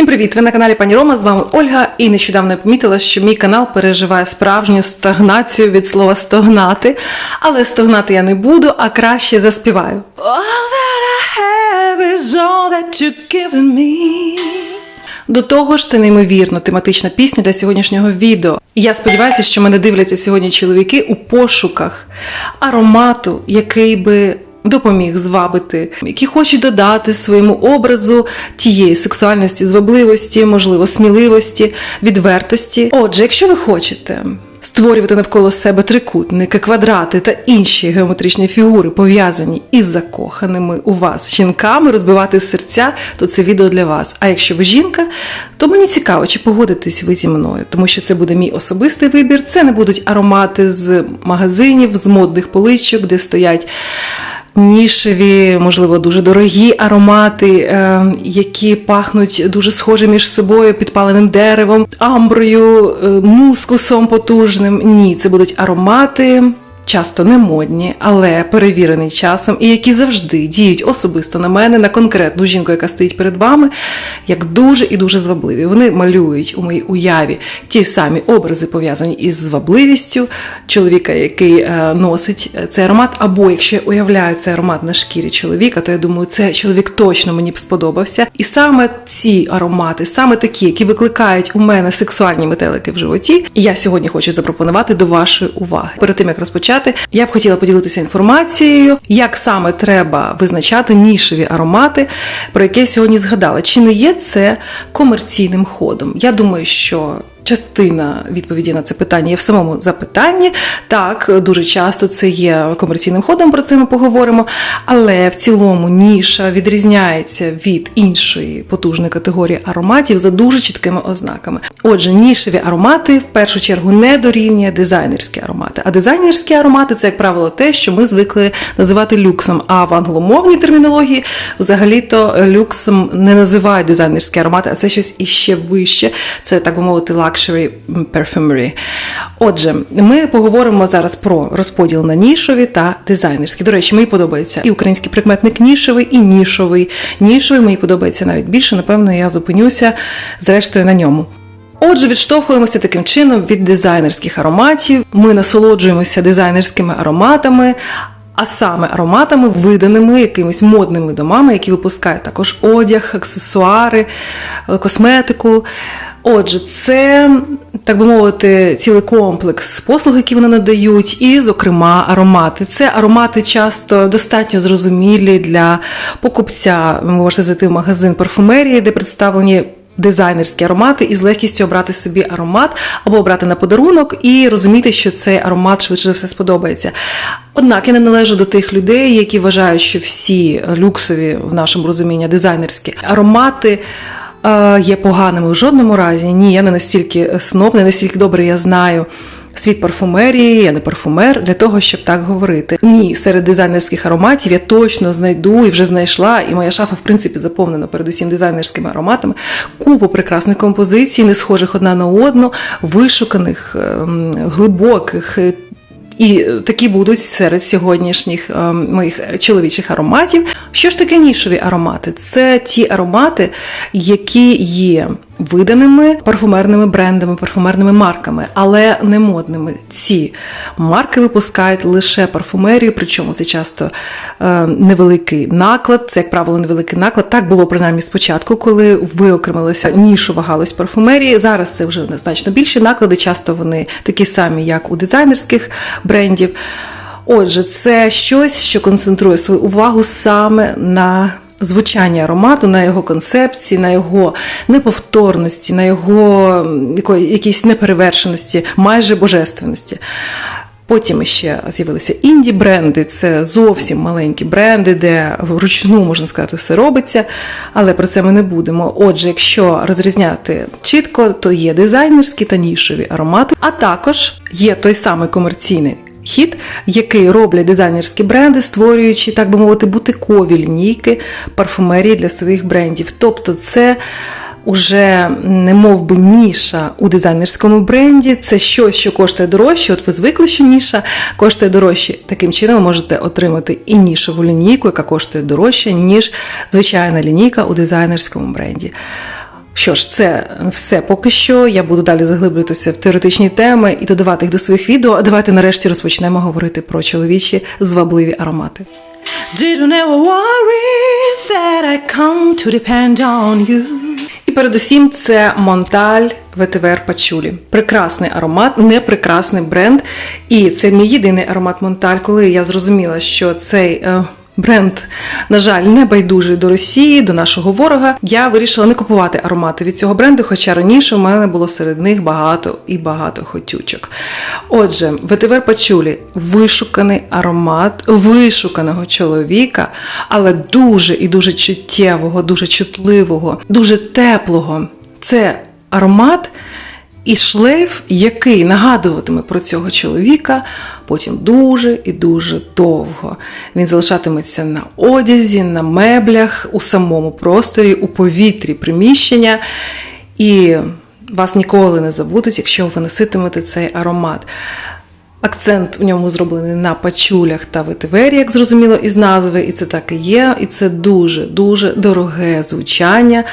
Всім привіт! Ви на каналі Пані Рома. З вами Ольга. І нещодавно я помітила, що мій канал переживає справжню стагнацію від слова стогнати. Але стогнати я не буду, а краще заспіваю. All that I have is all that you've given me. До того ж, це неймовірно тематична пісня для сьогоднішнього відео. Я сподіваюся, що мене дивляться сьогодні чоловіки у пошуках аромату, який би допоміг звабити, які хочуть додати своєму образу тієї сексуальності, звабливості, можливо, сміливості, відвертості. Отже, якщо ви хочете. Створювати навколо себе трикутники, квадрати та інші геометричні фігури, пов'язані із закоханими у вас жінками, розбивати серця, то це відео для вас. А якщо ви жінка, то мені цікаво, чи погодитесь ви зі мною, тому що це буде мій особистий вибір. Це не будуть аромати з магазинів, з модних поличок, де стоять нішеві, можливо, дуже дорогі аромати, е, які пахнуть дуже схожі між собою, підпаленим деревом, амброю, е, мускусом потужним. Ні, це будуть аромати. Часто не модні, але перевірені часом, і які завжди діють особисто на мене, на конкретну жінку, яка стоїть перед вами, як дуже і дуже звабливі. Вони малюють у моїй уяві ті самі образи, пов'язані із звабливістю чоловіка, який е, носить цей аромат. Або якщо я уявляю цей аромат на шкірі чоловіка, то я думаю, це чоловік точно мені б сподобався. І саме ці аромати, саме такі, які викликають у мене сексуальні метелики в животі, я сьогодні хочу запропонувати до вашої уваги. Перед тим як розпочати, я б хотіла поділитися інформацією, як саме треба визначати нішеві аромати, про які я сьогодні згадала. Чи не є це комерційним ходом? Я думаю, що. Частина відповіді на це питання є в самому запитанні. Так, дуже часто це є комерційним ходом, про це ми поговоримо. Але в цілому ніша відрізняється від іншої потужної категорії ароматів за дуже чіткими ознаками. Отже, нішеві аромати в першу чергу не дорівнює дизайнерські аромати. А дизайнерські аромати це, як правило, те, що ми звикли називати люксом. А в англомовній термінології взагалі-то люксом не називають дизайнерські аромати, а це щось іще вище. Це так би мовити, luxury perfumery. Отже, ми поговоримо зараз про розподіл на нішові та дизайнерські. До речі, мені подобається і український прикметник нішовий, і нішовий. Нішовий мені подобається навіть більше. Напевно, я зупинюся зрештою на ньому. Отже, відштовхуємося таким чином від дизайнерських ароматів. Ми насолоджуємося дизайнерськими ароматами. А саме ароматами, виданими якимись модними домами, які випускають також одяг, аксесуари, е, косметику. Отже, це, так би мовити, цілий комплекс послуг, які вони надають, і, зокрема, аромати. Це аромати часто достатньо зрозумілі для покупця. Ви можете зайти в магазин парфумерії, де представлені. Дизайнерські аромати і з легкістю обрати собі аромат або обрати на подарунок і розуміти, що цей аромат швидше за все сподобається. Однак я не належу до тих людей, які вважають, що всі люксові в нашому розумінні дизайнерські аромати. Е, Є поганими в жодному разі. Ні, я не настільки сноб, не настільки добре я знаю світ парфумерії, я не парфумер для того, щоб так говорити. Ні, серед дизайнерських ароматів я точно знайду і вже знайшла, і моя шафа, в принципі, заповнена передусім дизайнерськими ароматами. Купу прекрасних композицій, не схожих одна на одну, вишуканих, ем, глибоких. Е, І такі будуть серед сьогоднішніх ем, моїх чоловічих ароматів. Що ж таке нішові аромати? Це ті аромати, які є виданими парфумерними брендами, парфумерними марками, але не модними. Ці марки випускають лише парфумерію, причому це часто е, невеликий наклад, це, як правило, невеликий наклад. Так було принаймні спочатку, коли виокремилася нішова галузь парфумерії. Зараз це вже значно більші наклади, часто вони такі самі, як у дизайнерських брендів. Отже, це щось, що концентрує свою увагу саме на звучанні аромату, на його концепції, на його неповторності, на його якійсь неперевершеності, майже божественності. Потім ще з'явилися інді бренди, це зовсім маленькі бренди, де вручну можна сказати все робиться, але про це ми не будемо. Отже, якщо розрізняти чітко, то є дизайнерські та нішеві аромати, а також є той самий комерційний. Хід, який роблять дизайнерські бренди, створюючи, так би мовити, бутикові лінійки парфумерії для своїх брендів. Тобто, це уже не мов би ніша у дизайнерському бренді. Це щось, що коштує дорожче. От ви звикли, що ніша коштує дорожче. Таким чином ви можете отримати і нішеву лінійку, яка коштує дорожче, ніж звичайна лінійка у дизайнерському бренді. Що ж, це все поки що. Я буду далі заглиблюватися в теоретичні теми і додавати їх до своїх відео. А давайте нарешті розпочнемо говорити про чоловічі звабливі аромати. Did you never worry that I come to depend on you? І передусім це Монталь ветивер Пачулі. Прекрасний аромат, не прекрасний бренд. І це мій єдиний аромат Монталь, коли я зрозуміла, що цей. Бренд, на жаль, не байдужий до Росії, до нашого ворога. Я вирішила не купувати аромати від цього бренду, хоча раніше в мене було серед них багато і багато хотючок. Отже, ветивер Пачулі вишуканий аромат вишуканого чоловіка, але дуже і дуже чуттєвого, дуже чутливого, дуже теплого. Це аромат і шлейф, який нагадуватиме про цього чоловіка потім дуже і дуже довго. Він залишатиметься на одязі, на меблях, у самому просторі, у повітрі приміщення. І вас ніколи не забудуть, якщо ви носитимете цей аромат. Акцент в ньому зроблений на пачулях та ветивері, як зрозуміло із назви, і це так і є. І це дуже дуже дороге звучання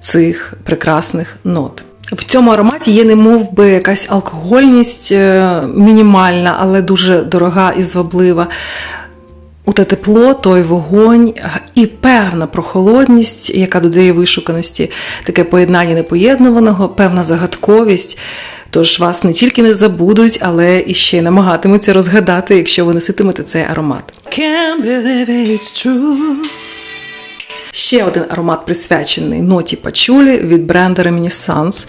цих прекрасних нот. В цьому ароматі є немов би якась алкогольність е, мінімальна, але дуже дорога і зваблива. У те тепло, той вогонь і певна прохолодність, яка додає вишуканості, таке поєднання непоєднуваного, певна загадковість. Тож вас не тільки не забудуть, але і ще й намагатимуться розгадати, якщо ви носитимете цей аромат. Can't believe it's true. Ще один аромат присвячений ноті пачулі від бренду Reminiscence.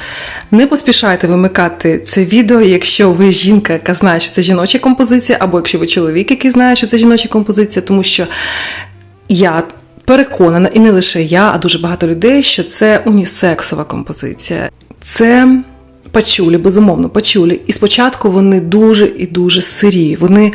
Не поспішайте вимикати це відео, якщо ви жінка, яка знає, що це жіноча композиція, або якщо ви чоловік, який знає, що це жіноча композиція, тому що я переконана, і не лише я, а дуже багато людей, що це унісексова композиція. Це пачулі, безумовно, пачулі. І спочатку вони дуже і дуже сирі. Вони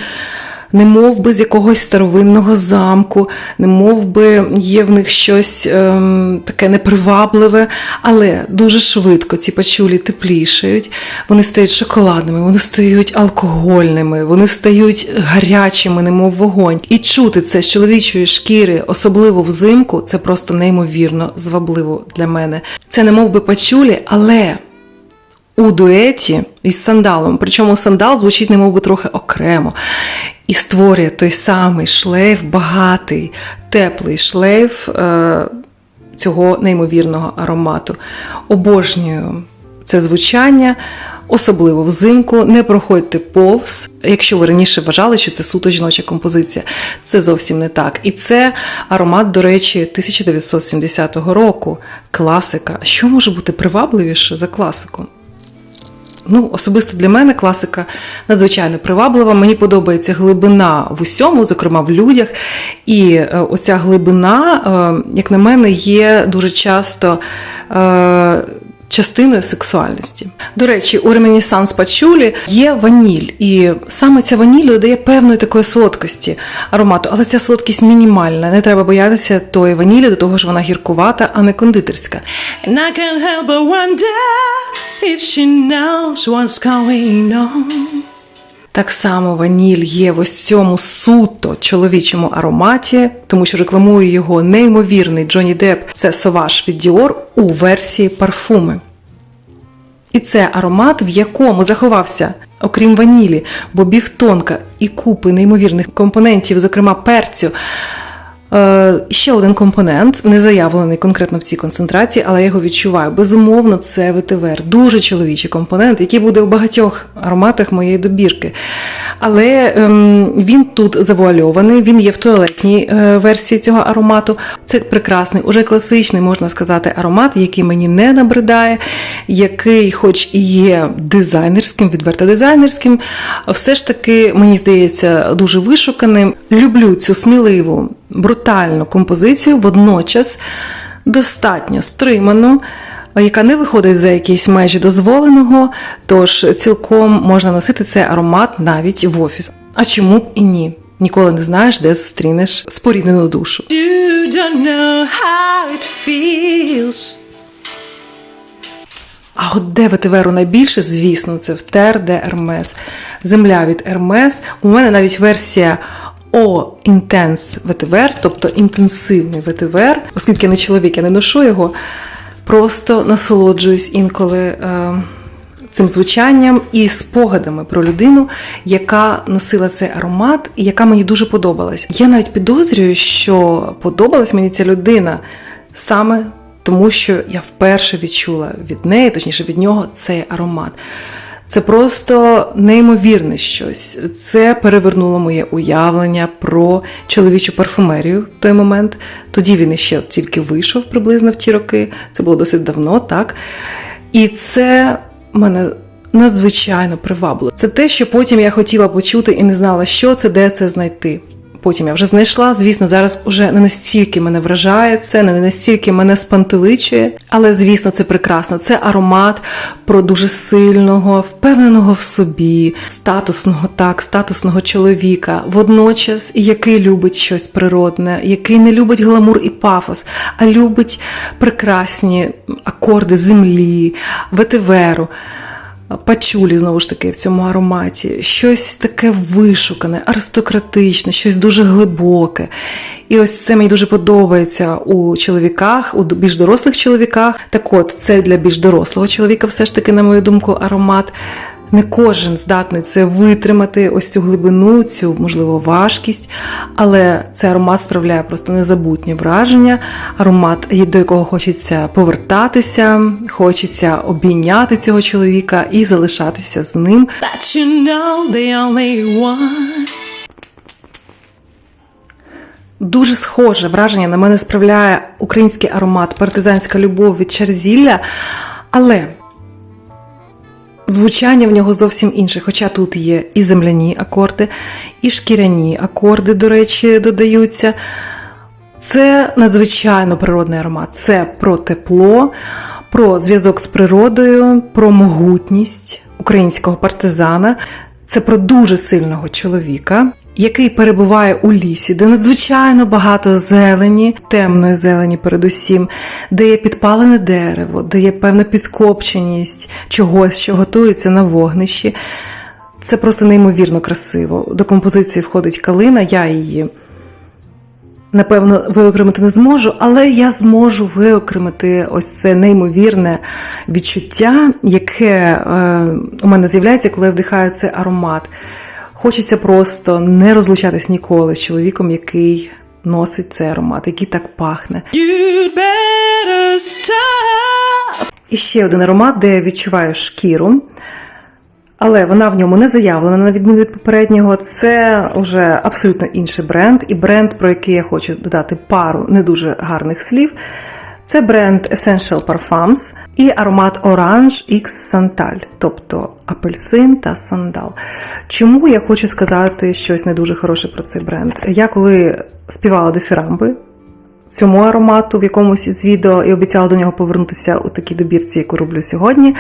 не мов би з якогось старовинного замку, не мов би є в них щось ем, таке непривабливе, але дуже швидко ці пачулі теплішають, вони стають шоколадними, вони стають алкогольними, вони стають гарячими, немов вогонь. І чути це з чоловічої шкіри, особливо взимку, це просто неймовірно звабливо для мене. Це не мов би пачулі, але у дуеті із сандалом. Причому сандал звучить немов би трохи окремо. І створює той самий шлейф, багатий, теплий шлейф е, цього неймовірного аромату. Обожнюю це звучання, особливо взимку. Не проходьте повз, якщо ви раніше вважали, що це суто жіноча композиція. Це зовсім не так. І це аромат, до речі, 1970 року. Класика. Що може бути привабливіше за класику? Ну, особисто для мене класика надзвичайно приваблива. Мені подобається глибина в усьому, зокрема в людях. І е, оця глибина, е, як на мене, є дуже часто. Частиною сексуальності. До речі, у ремінісанс пачулі є ваніль, і саме ця ваніль додає певної такої солодкості аромату, але ця солодкість мінімальна. Не треба боятися тої ванілі, до того ж вона гіркувата, а не кондитерська. And I can't help but wonder if she knows what's going on. Так само ваніль є в ось цьому суто чоловічому ароматі, тому що рекламує його неймовірний Джонні Депп. Це соваш від Dior у версії парфуми. І це аромат, в якому заховався, окрім ванілі, бобівтонка і купи неймовірних компонентів, зокрема перцю. Е, ще один компонент, не заявлений конкретно в цій концентрації, але я його відчуваю. Безумовно, це ветивер, дуже чоловічий компонент, який буде в багатьох ароматах моєї добірки. Але ем, він тут завуальований, він є в туалетній е, версії цього аромату. Це прекрасний, уже класичний, можна сказати, аромат, який мені не набридає, який, хоч і є дизайнерським, відверто дизайнерським, все ж таки, мені здається, дуже вишуканим. Люблю цю сміливу, брутальну композицію, водночас достатньо стриману. Яка не виходить за якісь межі дозволеного, тож цілком можна носити цей аромат навіть в офіс. А чому б і ні? Ніколи не знаєш, де зустрінеш споріднену душу. You don't know how it feels. А от де ветиверу найбільше, звісно, це в Тер де Ермес. Земля від Ермес. У мене навіть версія О Intense ветивер, тобто інтенсивний ветивер, оскільки я не чоловік, я не ношу його. просто насолоджуюсь інколи е, цим звучанням і спогадами про людину, яка носила цей аромат і яка мені дуже подобалась. Я навіть підозрюю, що подобалась мені ця людина саме тому, що я вперше відчула від неї, точніше від нього, цей аромат. Це просто неймовірне щось. Це перевернуло моє уявлення про чоловічу парфумерію в той момент. Тоді він іще тільки вийшов приблизно в ті роки. Це було досить давно, так. І це мене надзвичайно привабило. Це те, що потім я хотіла почути і не знала, що це, де це знайти. Потім я вже знайшла, звісно, зараз уже не настільки мене вражає це, не настільки мене спантеличує, але звісно, це прекрасно. Це аромат про дуже сильного, впевненого в собі, статусного так, статусного чоловіка, водночас, який любить щось природне, який не любить гламур і пафос, а любить прекрасні акорди землі, ветиверу пачулі, знову ж таки, в цьому ароматі, щось таке вишукане, аристократичне, щось дуже глибоке. І ось це мені дуже подобається у чоловіках, у більш дорослих чоловіках. Так от, це для більш дорослого чоловіка, все ж таки, на мою думку, аромат. Не кожен здатний це витримати, ось цю глибину, цю можливо важкість, але цей аромат справляє просто незабутнє враження. Аромат, до якого хочеться повертатися, хочеться обійняти цього чоловіка і залишатися з ним. That you know the only one. Дуже схоже враження на мене справляє український аромат партизанська любов від Черзілля, але звучання в нього зовсім інше. Хоча тут є і земляні акорди, і шкіряні акорди, до речі, додаються. Це надзвичайно природний аромат. Це про тепло, про зв'язок з природою, про могутність українського партизана. Це про дуже сильного чоловіка, який перебуває у лісі, де надзвичайно багато зелені, темної зелені, передусім, де є підпалене дерево, де є певна підкопченість чогось, що готується на вогнищі. Це просто неймовірно красиво. До композиції входить калина, я її. Напевно, виокремити не зможу, але я зможу виокремити ось це неймовірне відчуття, яке е, у мене з'являється, коли я вдихаю цей аромат. Хочеться просто не розлучатись ніколи з чоловіком, який носить цей аромат, який так пахне. І ще один аромат, де я відчуваю шкіру, але вона в ньому не заявлена, на відміну від попереднього. Це вже абсолютно інший бренд, і бренд, про який я хочу додати пару не дуже гарних слів. Це бренд Essential Parfums і аромат Orange X Santal, тобто апельсин та сандал. Чому я хочу сказати щось не дуже хороше про цей бренд? Я коли співала дифірамби цьому аромату в якомусь із відео і обіцяла до нього повернутися у такій добірці, яку роблю сьогодні.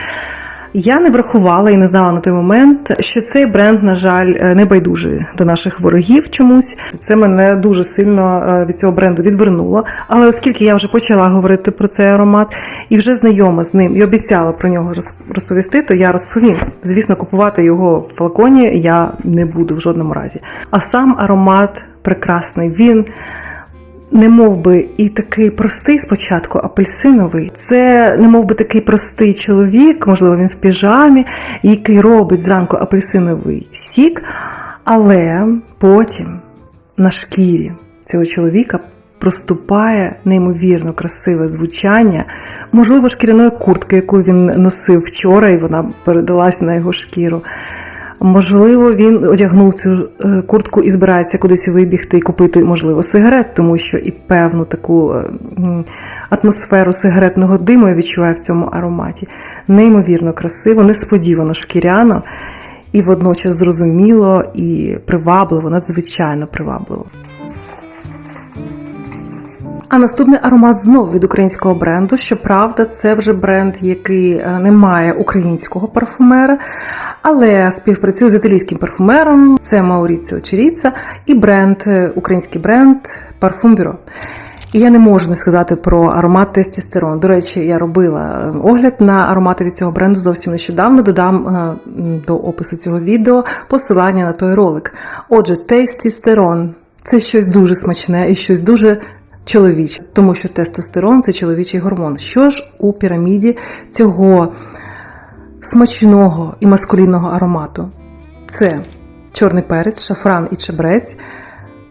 Я не врахувала і не знала на той момент, що цей бренд, на жаль, не байдужий до наших ворогів чомусь. Це мене дуже сильно е, від цього бренду відвернуло. Але оскільки я вже почала говорити про цей аромат і вже знайома з ним і обіцяла про нього роз- розповісти, то я розповім. Звісно, купувати його в флаконі я не буду в жодному разі. А сам аромат прекрасний. Він не мов би і такий простий спочатку апельсиновий. Це не мов би такий простий чоловік, можливо, він в піжамі, який робить зранку апельсиновий сік, але потім на шкірі цього чоловіка проступає неймовірно красиве звучання, можливо, шкіряної куртки, яку він носив вчора, і вона передалась на його шкіру. Можливо, він одягнув цю е, куртку і збирається кудись вибігти і купити, можливо, сигарет, тому що і певну таку е, атмосферу сигаретного диму я відчуваю в цьому ароматі. Неймовірно красиво, несподівано шкіряно і водночас зрозуміло і привабливо, надзвичайно привабливо. А наступний аромат знову від українського бренду. Щоправда, це вже бренд, який е, не має українського парфумера, але співпрацює з італійським парфумером. Це Мауріціо Черіца і бренд, е, український бренд Bureau. І я не можу не сказати про аромат тестістерон. До речі, я робила е, огляд на аромати від цього бренду зовсім нещодавно. Додам е, до опису цього відео посилання на той ролик. Отже, тестістерон це щось дуже смачне і щось дуже чоловіче, тому що тестостерон це чоловічий гормон. Що ж у піраміді цього смачного і маскулінного аромату? Це чорний перець, шафран і чебрець,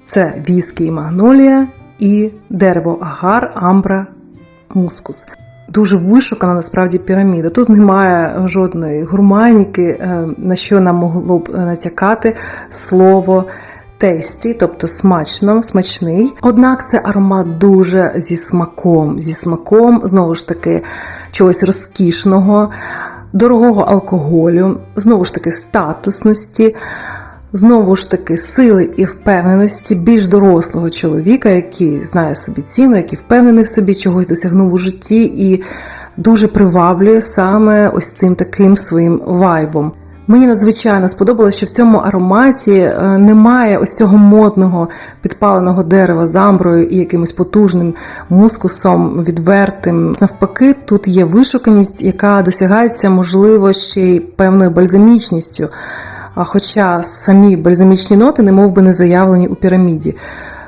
це віскі і магнолія, і дерево агар, амбра, мускус. Дуже вишукана насправді піраміда. Тут немає жодної гурманіки, е, на що нам могло б натякати слово тесті, тобто смачно, смачний. Однак це аромат дуже зі смаком, зі смаком, знову ж таки, чогось розкішного, дорогого алкоголю, знову ж таки, статусності. Знову ж таки, сили і впевненості більш дорослого чоловіка, який знає собі ціну, який впевнений в собі, чогось досягнув у житті і дуже приваблює саме ось цим таким своїм вайбом. Мені надзвичайно сподобалося, що в цьому ароматі е, немає ось цього модного підпаленого дерева з амброю і якимось потужним мускусом, відвертим. Навпаки, тут є вишуканість, яка досягається, можливо, ще й певною бальзамічністю. Хоча самі бальзамічні ноти не мов би не заявлені у піраміді.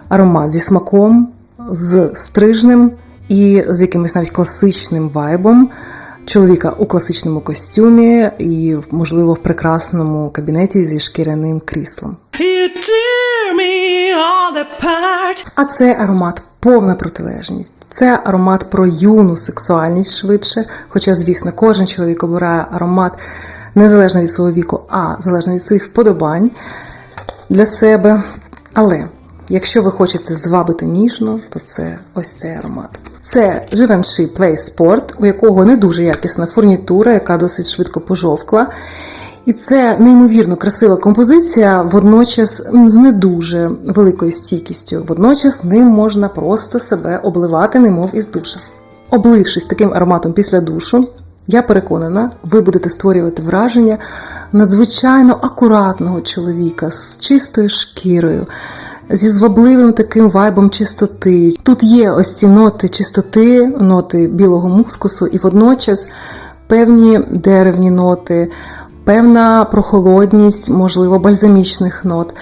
Аромат зі смаком, з стрижним і з якимось навіть класичним вайбом. Чоловіка у класичному костюмі і, можливо, в прекрасному кабінеті зі шкіряним кріслом. А це аромат повна протилежність. Це аромат про юну сексуальність швидше. Хоча, звісно, кожен чоловік обирає аромат незалежно від свого віку, а залежно від своїх вподобань для себе. Але якщо ви хочете звабити ніжно, то це ось цей аромат. Це Givenchy Play Sport, у якого не дуже якісна фурнітура, яка досить швидко пожовкла. І це неймовірно красива композиція, водночас з не дуже великою стійкістю. Водночас ним можна просто себе обливати, немов із душа. Облившись таким ароматом після душу, я переконана, ви будете створювати враження надзвичайно акуратного чоловіка з чистою шкірою, зі звабливим таким вайбом чистоти. Тут є ось ці ноти чистоти, ноти білого мускусу, і водночас певні деревні ноти, певна прохолодність, можливо, бальзамічних нот.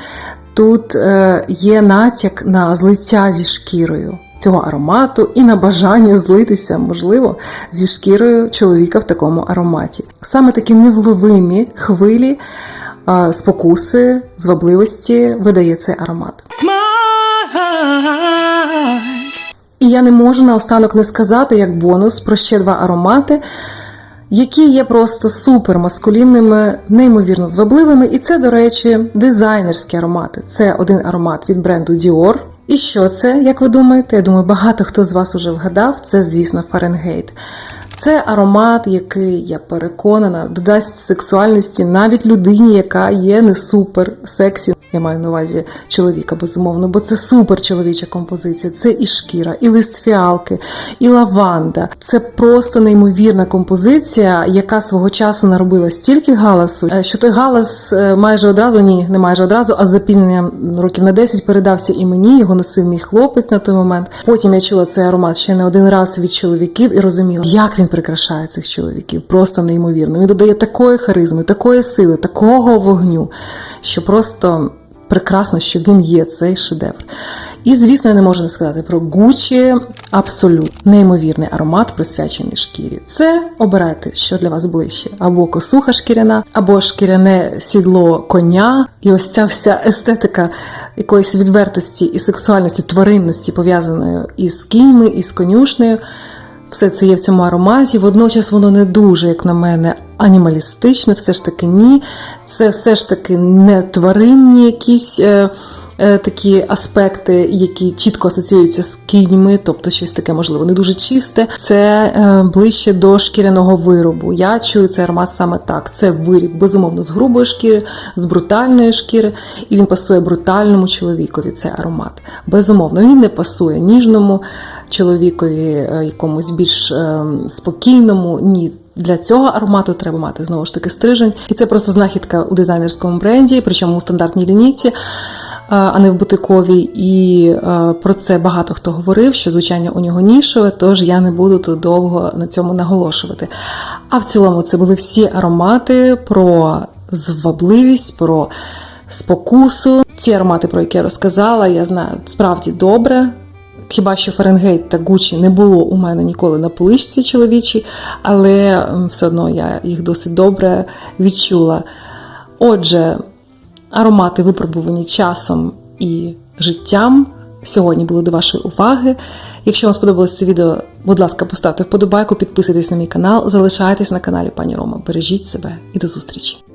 Тут е, є натяк на злиття зі шкірою цього аромату і на бажання злитися, можливо, зі шкірою чоловіка в такому ароматі. Саме такі невловимі хвилі спокуси, звабливості видає цей аромат. І я не можу наостанок не сказати як бонус про ще два аромати, які є просто супер маскулінними, неймовірно звабливими. І це, до речі, дизайнерські аромати. Це один аромат від бренду Dior. І що це, як ви думаєте? Я думаю, багато хто з вас уже вгадав. Це, звісно, Фаренгейт. Це аромат, який, я переконана, додасть сексуальності навіть людині, яка є не супер сексі. Я маю на увазі чоловіка, безумовно, бо це супер чоловіча композиція. Це і шкіра, і лист фіалки, і лаванда. Це просто неймовірна композиція, яка свого часу наробила стільки галасу, е, що той галас е, майже одразу, ні, не майже одразу, а запізненням років на 10 передався і мені. Його носив мій хлопець на той момент. Потім я чула цей аромат ще не один раз від чоловіків і розуміла, як він прикрашає цих чоловіків. Просто неймовірно. Він додає такої харизми, такої сили, такого вогню, що просто прекрасно, що він є цей шедевр. І, звісно, я не можу не сказати про Гучі абсолютно неймовірний аромат, присвячений шкірі. Це обирайте, що для вас ближче: або косуха шкіряна, або шкіряне сідло коня. І ось ця вся естетика якоїсь відвертості і сексуальності, тваринності, пов'язаної із кіньми, і з конюшнею. Все це є в цьому ароматі. Водночас воно не дуже, як на мене, анімалістичне, все ж таки ні. Це все ж таки не тваринні якісь. Е, Такі аспекти, які чітко асоціюються з кіньми, тобто щось таке, можливо, не дуже чисте. Це е, ближче до шкіряного виробу. Я чую цей аромат саме так. Це виріб, безумовно, з грубої шкіри, з брутальної шкіри, і він пасує брутальному чоловікові. Цей аромат. Безумовно, він не пасує ніжному чоловікові, е, якомусь більш спокійному. Ні, для цього аромату треба мати знову ж таки стрижень. І це просто знахідка у дизайнерському бренді, причому у стандартній лінійці, а не в бутиковій. І е, про це багато хто говорив, що звучання у нього нішове, тож я не буду тут довго на цьому наголошувати. А в цілому це були всі аромати про звабливість, про спокусу. Ці аромати, про які я розказала, я знаю справді добре. Хіба що Фаренгейт та Гучі не було у мене ніколи на поличці чоловічій, але все одно я їх досить добре відчула. Отже, аромати випробувані часом і життям. Сьогодні були до вашої уваги. Якщо вам сподобалось це відео, будь ласка, поставте вподобайку, підписуйтесь на мій канал, залишайтесь на каналі пані Рома. Бережіть себе і до зустрічі!